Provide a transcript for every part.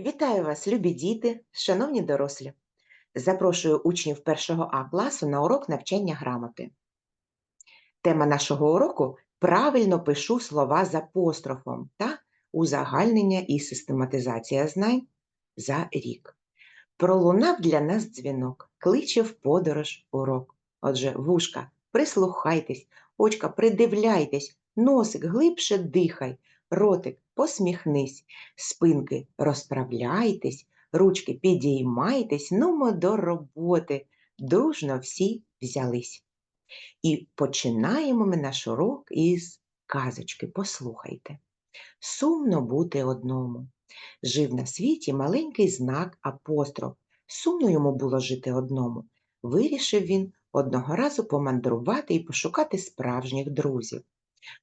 Вітаю вас, любі діти, шановні дорослі. Запрошую учнів першого А класу на урок навчання грамоти. Тема нашого уроку правильно пишу слова з апострофом та узагальнення і систематизація знань за рік. Пролунав для нас дзвінок, кличе в подорож урок. Отже, вушка, прислухайтесь, очка, придивляйтесь, носик глибше дихай, ротик, посміхнись, спинки розправляйтесь, ручки підіймайтесь, нумо до роботи. Дружно всі взялись. І починаємо ми наш урок із казочки. Послухайте. Сумно бути одному. Жив на світі маленький знак апостроф. Сумно йому було жити одному. Вирішив він одного разу помандрувати і пошукати справжніх друзів.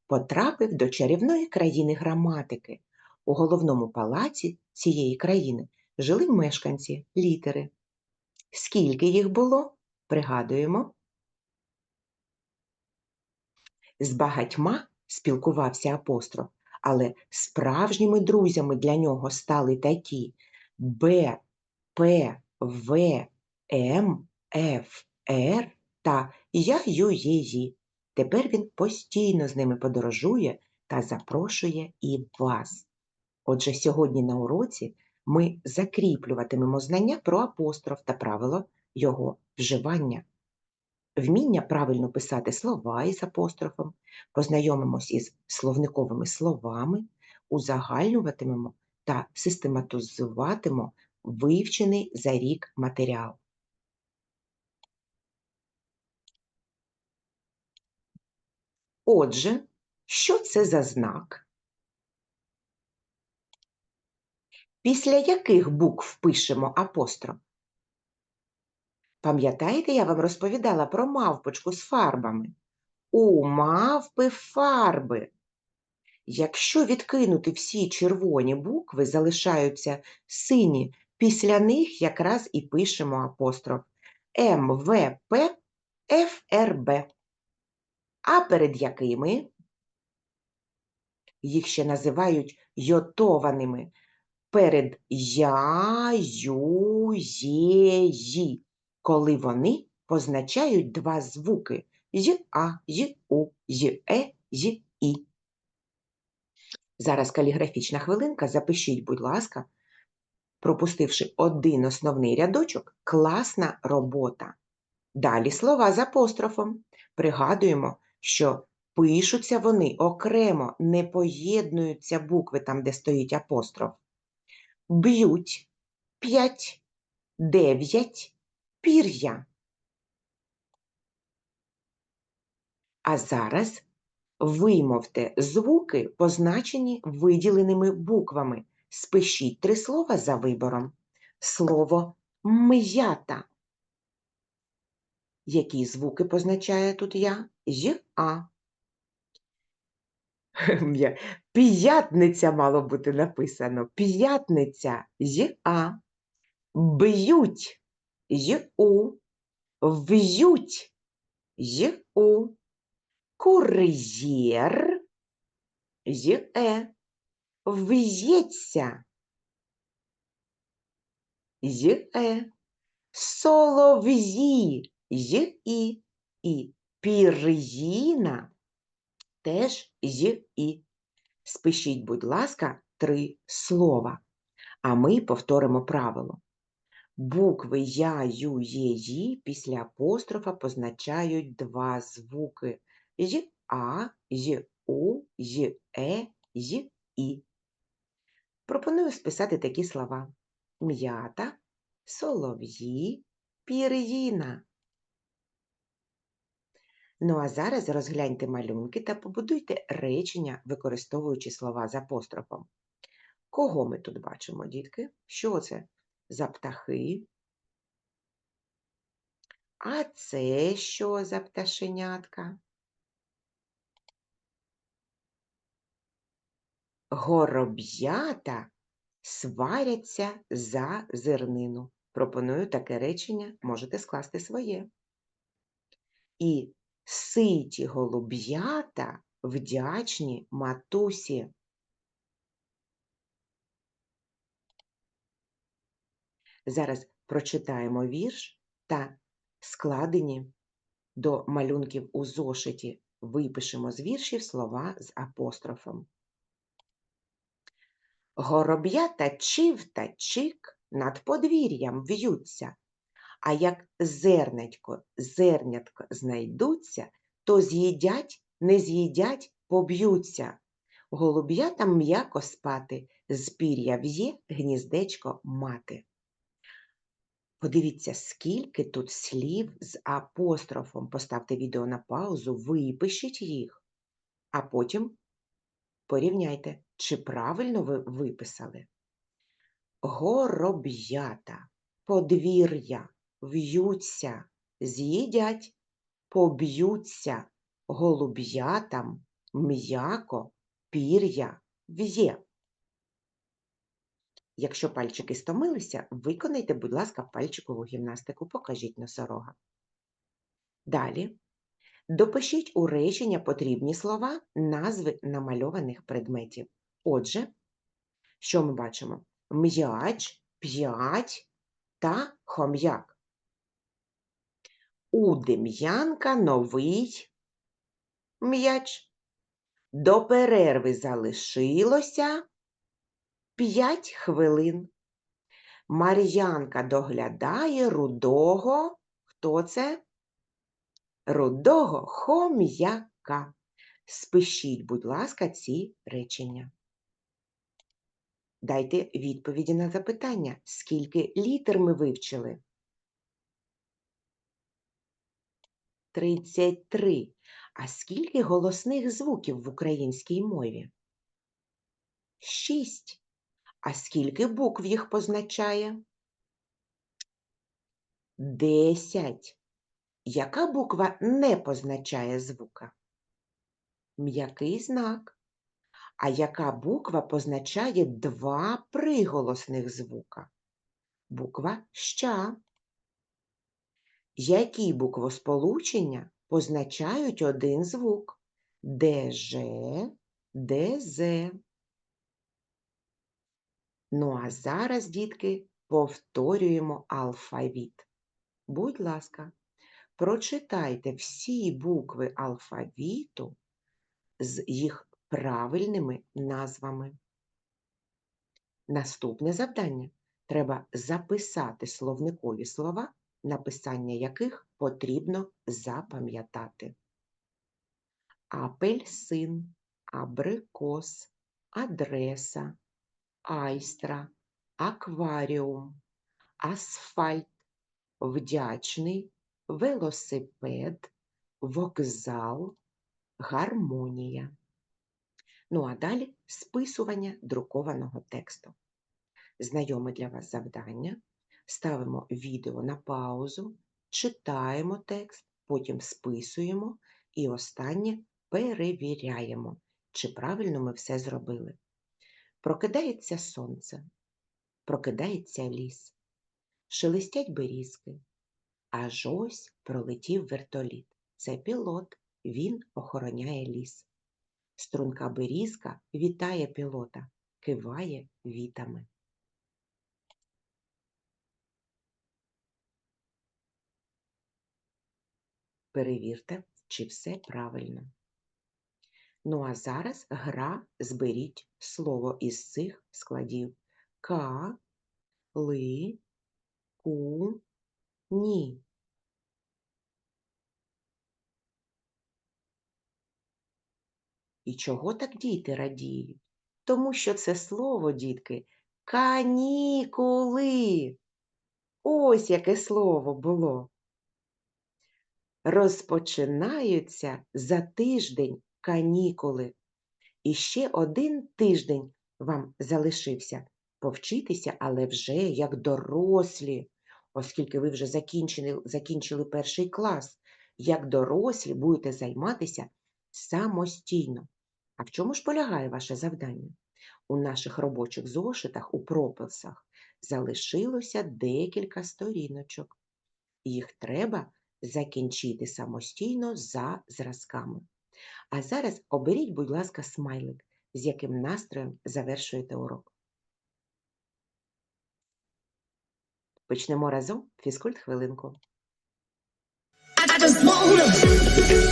Потрапив до чарівної країни граматики. У головному палаці цієї країни жили мешканці літери. Скільки їх було? Пригадуємо. З багатьма спілкувався апостроф, але справжніми друзями для нього стали такі Б, П, В, М, Ф, Р та Я, Ю, Є, Зі. Тепер він постійно з ними подорожує та запрошує і вас. Отже, сьогодні на уроці ми закріплюватимемо знання про апостроф та правило його вживання. Вміння правильно писати слова із апострофом, познайомимось із словниковими словами, узагальнюватимемо та систематизуватимемо вивчений за рік матеріал. Отже, що це за знак? Після яких букв пишемо апостроф? Пам'ятаєте, я вам розповідала про мавпочку з фарбами? У мавпи фарби. Якщо відкинути всі червоні букви, залишаються сині, після них якраз і пишемо апостроф МВП ФРБ. А перед якими? Їх ще називають йотованими. Перед я, ю, є, зі, коли вони позначають два звуки з а, з у, з е, з і. Зараз каліграфічна хвилинка. Запишіть, будь ласка, пропустивши один основний рядочок, класна робота. Далі слова з апострофом. Пригадуємо, що пишуться вони окремо, не поєднуються букви там, де стоїть апостроф. Б'ють п'ять, дев'ять, пір'я. А зараз вимовте звуки, позначені виділеними буквами. Спишіть три слова за вибором. Слово м'ята. Які звуки позначає тут я? Й А. П'ятниця мало бути написано. П'ятниця й А. Б'ють й У. В'ють й У. Кур'єр й Е. В'ється й Е. Солов'ї й І. І пір'їна теж й І. Спишіть, будь ласка, три слова. А ми повторимо правило. Букви Я, Ю, Є, Ї після апострофа позначають два звуки й А, й У, й Е, й І. Пропоную списати такі слова: м'ята, солов'ї, пір'їна. Ну а зараз розгляньте малюнки та побудуйте речення, використовуючи слова з апострофом. Кого ми тут бачимо, дітки? Що це за птахи? А це що за пташенятка? Гороб'ята сваряться за зернину. Пропоную таке речення, можете скласти своє. І ситі голуб'ята вдячні матусі. Зараз прочитаємо вірш та складені до малюнків у зошиті випишемо з віршів слова з апострофом. Гороб'ята чив та чик над подвір'ям в'ються, а як зернятко, зернятко знайдуться, то з'їдять, не з'їдять, поб'ються. Голуб'ятам м'яко спати, з пір'я в'є гніздечко мати. Подивіться, скільки тут слів з апострофом. Поставте відео на паузу, випишіть їх, а потім порівняйте, чи правильно ви виписали. Гороб'ята, подвір'я, в'ються, з'їдять, поб'ються, голуб'ятам, м'яко, пір'я, в'є. Якщо пальчики стомилися, виконайте, будь ласка, пальчикову гімнастику, покажіть носорога. Далі допишіть у речення потрібні слова, назви намальованих предметів. Отже, що ми бачимо? М'яч, п'ять та хом'як. У Дем'янка новий м'яч. До перерви залишилося П'ять хвилин. Мар'янка доглядає рудого. Хто це? Рудого хом'яка. Спишіть, будь ласка, ці речення. Дайте відповіді на запитання, скільки літер ми вивчили? 33. А скільки голосних звуків в українській мові? 6. А скільки букв їх позначає? Десять. Яка буква не позначає звука? М'який знак. А яка буква позначає два приголосних звука? Буква ща. Які буквосполучення позначають один звук? ДЖ, ДЗ. Ну, а зараз, дітки, повторюємо алфавіт. Будь ласка, прочитайте всі букви алфавіту з їх правильними назвами. Наступне завдання треба записати словникові слова, написання яких потрібно запам'ятати. Апельсин, абрикос, адреса, айстра, акваріум, асфальт, вдячний, велосипед, вокзал, гармонія. Ну а далі списування друкованого тексту. Знайоме для вас завдання. Ставимо відео на паузу, читаємо текст, потім списуємо і останнє перевіряємо, чи правильно ми все зробили. Прокидається сонце, прокидається ліс, шелестять берізки, аж ось пролетів вертоліт. Це пілот, він охороняє ліс. Струнка берізка вітає пілота, киває вітами. Перевірте, чи все правильно. Ну а зараз гра зберіть слово із цих складів. Ка, ли, ку, ні. І чого так діти радіють? Тому що це слово, дітки, канікули. Ось яке слово було. Розпочинаються за тиждень канікули. І ще один тиждень вам залишився повчитися, але вже як дорослі, оскільки ви вже закінчили, закінчили перший клас, як дорослі будете займатися самостійно. А в чому ж полягає ваше завдання? У наших робочих зошитах, у прописах залишилося декілька сторіночок. Їх треба закінчити самостійно за зразками. А зараз оберіть, будь ласка, смайлик, з яким настроєм завершуєте урок. Почнемо разом фізкульт хвилинку. I just wanna.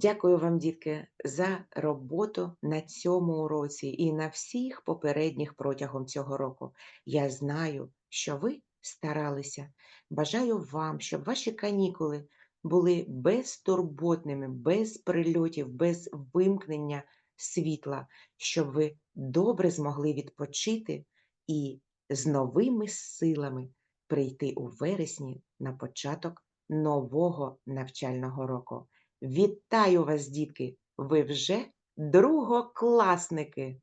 Дякую вам, дітки, за роботу на цьому уроці і на всіх попередніх протягом цього року. Я знаю, що ви старалися. Бажаю вам, щоб ваші канікули були безтурботними, без прильотів, без вимкнення світла, щоб ви добре змогли відпочити і з новими силами прийти у вересні на початок нового навчального року. Вітаю вас, дітки! Ви вже другокласники.